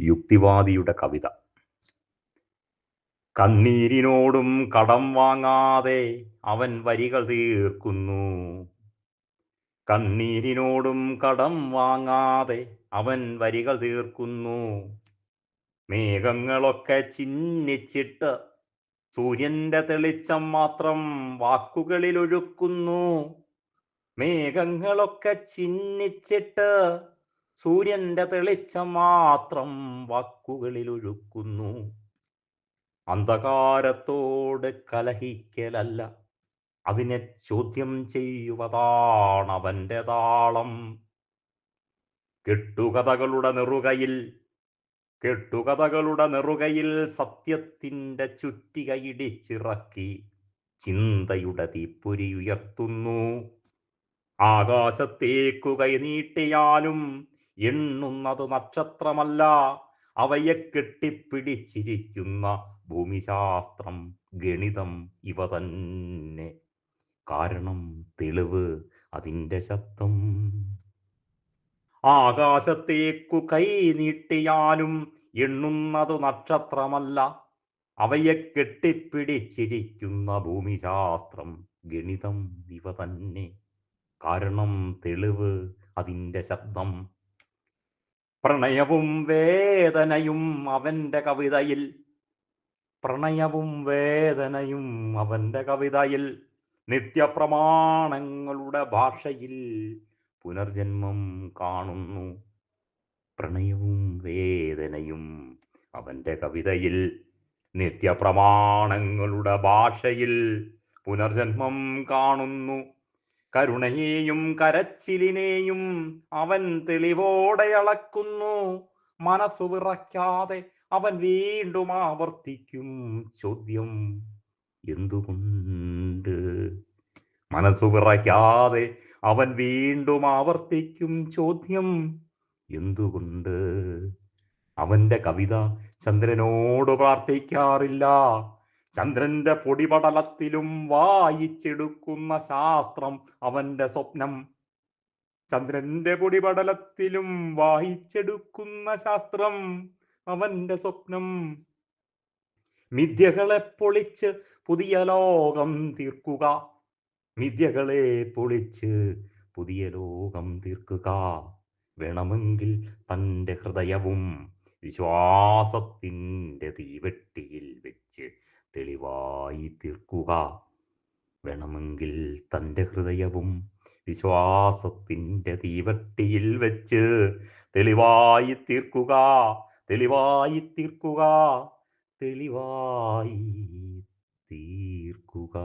യുക്തിവാദിയുടെ കവിത. കണ്ണീരിനോടും കടം വാങ്ങാതെ അവൻ വരികൾ തീർക്കുന്നു. കണ്ണീരിനോടും കടം വാങ്ങാതെ അവൻ വരികൾ തീർക്കുന്നു. മേഘങ്ങളൊക്കെ ചിഹ്നിച്ചിട്ട് സൂര്യന്റെ തെളിച്ചം മാത്രം വാക്കുകളിൽ ഒഴുക്കുന്നു മേഘങ്ങളൊക്കെ ചിഹ്നിച്ചിട്ട് സൂര്യന്റെ തെളിച്ചം മാത്രം വാക്കുകളിൽ ഒഴുക്കുന്നു. അന്ധകാരത്തോട് കലഹിക്കലല്ല. അതിനെ ചോദ്യം ചെയ്യുവതാണ് അവന്റെ താളം. കെട്ടുകഥകളുടെ നെറുകയിൽ കെട്ടുകഥകളുടെ നെറുകയിൽ സത്യത്തിന്റെ ചുറ്റിക ഇടിച്ചിറക്കി ചിന്തയുടെ തീപ്പൊരി ഉയർത്തുന്നു. ആകാശത്തേക്കു കൈനീട്ടിയാലും എണ്ണുന്നത് നക്ഷത്രമല്ല അവയെ കെട്ടിപ്പിടിച്ചിരിക്കുന്ന ഭൂമിശാസ്ത്രം ഗണിതം ഇവ തന്നെ. കാരണം തെളിവ് അതിന്റെ ശബ്ദം. ആകാശത്തേക്കു കൈ നീട്ടിയാലും എണ്ണുന്നത് നക്ഷത്രമല്ല അവയെ കെട്ടിപ്പിടിച്ചിരിക്കുന്ന ഭൂമിശാസ്ത്രം ഗണിതം ഇവ തന്നെ. കാരണം തെളിവ് അതിന്റെ ശബ്ദം. പ്രണയവും വേദനയും അവന്റെ കവിതയിൽ. പ്രണയവും വേദനയും അവന്റെ കവിതയിൽ. നിത്യപ്രമാണങ്ങളുടെ ഭാഷയിൽ പുനർജന്മം കാണുന്നു. പ്രണയവും വേദനയും അവന്റെ കവിതയിൽ. നിത്യപ്രമാണങ്ങളുടെ ഭാഷയിൽ പുനർജന്മം കാണുന്നു. കരുണയെയും കരച്ചിലിനെയും അവൻ തെളിവോടെ അളക്കുന്നു. മനസ്സു വിറയ്ക്കാതെ അവൻ വീണ്ടും ആവർത്തിക്കും ചോദ്യം എന്തുകൊണ്ട്? മനസ്സു വിറയ്ക്കാതെ അവൻ വീണ്ടും ആവർത്തിക്കും ചോദ്യം എന്തുകൊണ്ട്? അവന്റെ കവിത ചന്ദ്രനോട് പ്രാർത്ഥിക്കാറില്ല. ചന്ദ്രന്റെ പൊടിപടലത്തിലും വായിച്ചെടുക്കുന്ന ശാസ്ത്രം അവന്റെ സ്വപ്നം. ചന്ദ്രന്റെ പൊടിപടലത്തിലും വായിച്ചെടുക്കുന്ന ശാസ്ത്രം അവന്റെ സ്വപ്നം. മിഥ്യകളെ പൊളിച്ച് പുതിയ ലോകം തീർക്കുക. മിഥ്യകളെ പൊളിച്ച് പുതിയ ലോകം തീർക്കുക. വേണമെങ്കിൽ തന്റെ ഹൃദയവും വിശ്വാസത്തിന്റെ തീവെട്ടിയിൽ വെച്ച് തെളിവായി തീർക്കുക. വേണമെങ്കിൽ തന്റെ ഹൃദയവും വിശ്വാസത്തിന്റെ തീവട്ടിയിൽ വെച്ച് തെളിവായി തീർക്കുക. തെളിവായി തീർക്കുക. തെളിവായി തീർക്കുക.